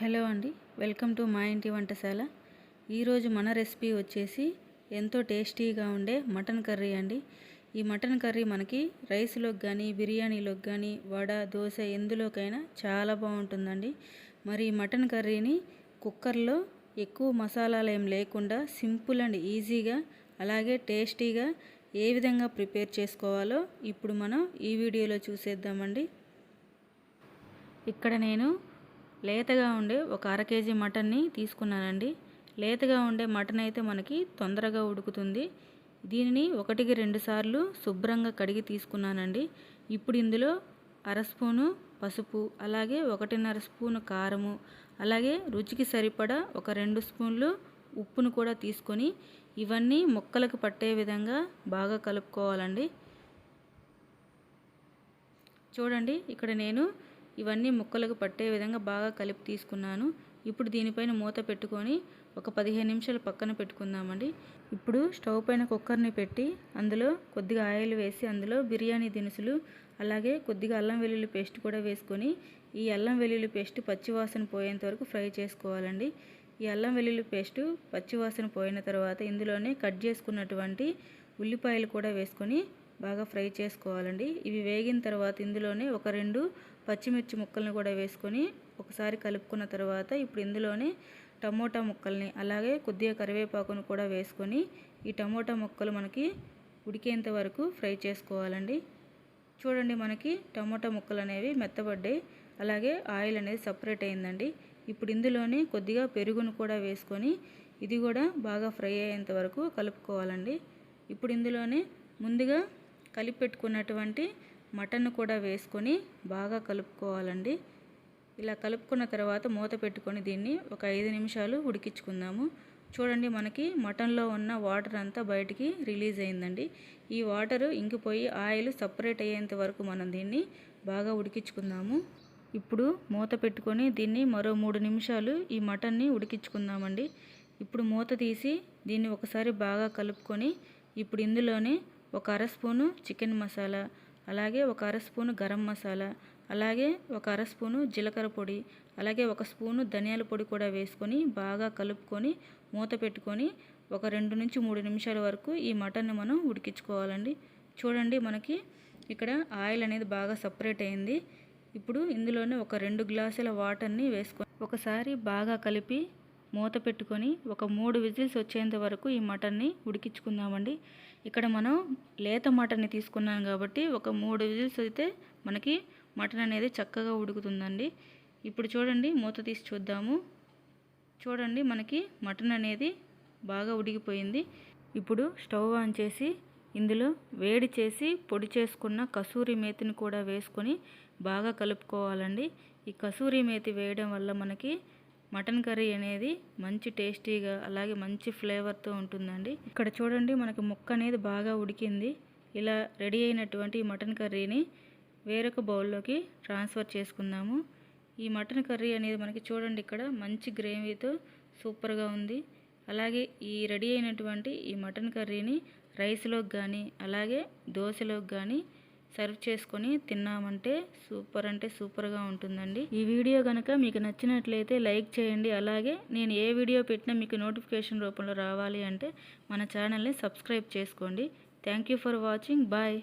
Hello అండి welcome to మా ఇంటి వంటశాల. ఈరోజు మన రెసిపీ వచ్చేసి ఎంతో టేస్టీగా ఉండే మటన్ కర్రీ అండి. ఈ మటన్ కర్రీ మనకి రైస్లోకి కానీ బిర్యానీలోకి కానీ వడ దోశ ఎందులోకైనా చాలా బాగుంటుందండి. మరి ఈ మటన్ కర్రీని కుక్కర్లో ఎక్కువ మసాలాలు ఏం లేకుండా సింపుల్ అండ్ ఈజీగా అలాగే టేస్టీగా ఏ విధంగా ప్రిపేర్ చేసుకోవాలో ఇప్పుడు మనం ఈ వీడియోలో చూసేద్దామండి. ఇక్కడ నేను లేతగా ఉండే ఒక అర కేజీ మటన్ని తీసుకున్నానండి. లేతగా ఉండే మటన్ అయితే మనకి తొందరగా ఉడుకుతుంది. దీనిని ఒకటికి రెండు సార్లు శుభ్రంగా కడిగి తీసుకున్నానండి. ఇప్పుడు ఇందులో అర స్పూను పసుపు అలాగే ఒకటిన్నర స్పూను కారము అలాగే రుచికి సరిపడా ఒక రెండు స్పూన్లు ఉప్పును కూడా తీసుకొని ఇవన్నీ మొక్కలకు పట్టే విధంగా బాగా కలుపుకోవాలండి. చూడండి ఇక్కడ నేను ఇవన్నీ ముక్కలకు పట్టే విధంగా బాగా కలిపి తీసుకున్నాను. ఇప్పుడు దీనిపైన మూత పెట్టుకొని ఒక పదిహేను నిమిషాలు పక్కన పెట్టుకుందామండి. ఇప్పుడు స్టవ్ పైన కుక్కర్ని పెట్టి అందులో కొద్దిగా ఆయిల్ వేసి అందులో బిర్యానీ దినుసులు అలాగే కొద్దిగా అల్లం వెల్లుల్లి పేస్ట్ కూడా వేసుకొని ఈ అల్లం వెల్లుల్లి పేస్ట్ పచ్చివాసన పోయేంత వరకు ఫ్రై చేసుకోవాలండి. ఈ అల్లం వెల్లుల్లి పేస్టు పచ్చివాసన పోయిన తర్వాత ఇందులోనే కట్ చేసుకున్నటువంటి ఉల్లిపాయలు కూడా వేసుకొని బాగా ఫ్రై చేసుకోవాలండి. ఇవి వేగిన తర్వాత ఇందులోనే ఒక రెండు పచ్చిమిర్చి ముక్కల్ని కూడా వేసుకొని ఒకసారి కలుపుకున్న తర్వాత ఇప్పుడు ఇందులోనే టమోటా ముక్కల్ని అలాగే కొద్దిగా కరివేపాకును కూడా వేసుకొని ఈ టమోటా ముక్కలు మనకి ఉడికేంత వరకు ఫ్రై చేసుకోవాలండి. చూడండి మనకి టమోటా ముక్కలు అనేవి మెత్తబడ్డాయి అలాగే ఆయిల్ అనేది సపరేట్ అయిందండి. ఇప్పుడు ఇందులోనే కొద్దిగా పెరుగును కూడా వేసుకొని ఇది కూడా బాగా ఫ్రై అయ్యేంత వరకు కలుపుకోవాలండి. ఇప్పుడు ఇందులోనే ముందుగా కలిపి పెట్టుకున్నటువంటి మటన్ కూడా వేసుకొని బాగా కలుపుకోవాలండి. ఇలా కలుపుకున్న తర్వాత మూత పెట్టుకొని దీన్ని ఒక ఐదు నిమిషాలు ఉడికించుకుందాము. చూడండి మనకి మటన్లో ఉన్న వాటర్ అంతా బయటికి రిలీజ్ అయిందండి. ఈ వాటర్ ఇంకిపోయి ఆయిల్ సపరేట్ అయ్యేంత వరకు మనం దీన్ని బాగా ఉడికించుకుందాము. ఇప్పుడు మూత పెట్టుకొని దీన్ని మరో మూడు నిమిషాలు ఈ మటన్ని ఉడికించుకుందామండి. ఇప్పుడు మూత తీసి దీన్ని ఒకసారి బాగా కలుపుకొని ఇప్పుడు ఇందులోనే ఒక అర స్పూను చికెన్ మసాలా అలాగే ఒక అర స్పూను గరం మసాలా అలాగే ఒక అర స్పూను జీలకర్ర పొడి అలాగే ఒక స్పూను ధనియాల పొడి కూడా వేసుకొని బాగా కలుపుకొని మూత పెట్టుకొని ఒక రెండు నుంచి మూడు నిమిషాల వరకు ఈ మటన్ని మనం ఉడికించుకోవాలండి. చూడండి మనకి ఇక్కడ ఆయిల్ అనేది బాగా సపరేట్ అయింది. ఇప్పుడు ఇందులోనే ఒక రెండు గ్లాసుల వాటర్ని వేసుకొని ఒకసారి బాగా కలిపి మూత పెట్టుకొని ఒక మూడు విజిల్స్ వచ్చేంత వరకు ఈ మటన్ని ఉడికించుకుందామండి. ఇక్కడ మనం లేత మటన్ని తీసుకున్నాం కాబట్టి ఒక మూడు విజిల్స్ అయితే మనకి మటన్ అనేది చక్కగా ఉడుకుతుందండి. ఇప్పుడు చూడండి మూత తీసి చూద్దాము. చూడండి మనకి మటన్ అనేది బాగా ఉడికిపోయింది. ఇప్పుడు స్టవ్ ఆన్ చేసి ఇందులో వేడి చేసి పొడి చేసుకున్న కసూరి మేతిని కూడా వేసుకొని బాగా కలుపుకోవాలండి. ఈ కసూరి మేతి వేయడం వల్ల మనకి మటన్ కర్రీ అనేది మంచి టేస్టీగా అలాగే మంచి ఫ్లేవర్తో ఉంటుందండి. ఇక్కడ చూడండి మనకి ముక్క అనేది బాగా ఉడికింది. ఇలా రెడీ అయినటువంటి మటన్ కర్రీని వేరొక బౌల్లోకి ట్రాన్స్ఫర్ చేసుకుందాము. ఈ మటన్ కర్రీ అనేది మనకి చూడండి ఇక్కడ మంచి గ్రేవీతో సూపర్గా ఉంది. అలాగే ఈ రెడీ అయినటువంటి ఈ మటన్ కర్రీని రైస్లోకి కానీ అలాగే దోశలోకి కానీ సర్వ్ చేసుకొని తిన్నామంటే సూపర్ అంటే సూపర్గా ఉంటుందండి. ఈ వీడియో కనుక మీకు నచ్చినట్లయితే లైక్ చేయండి. అలాగే నేను ఏ వీడియో పెట్టినా మీకు నోటిఫికేషన్ రూపంలో రావాలి అంటే మన ఛానల్ని సబ్స్క్రైబ్ చేసుకోండి. Thank for watching. బాయ్.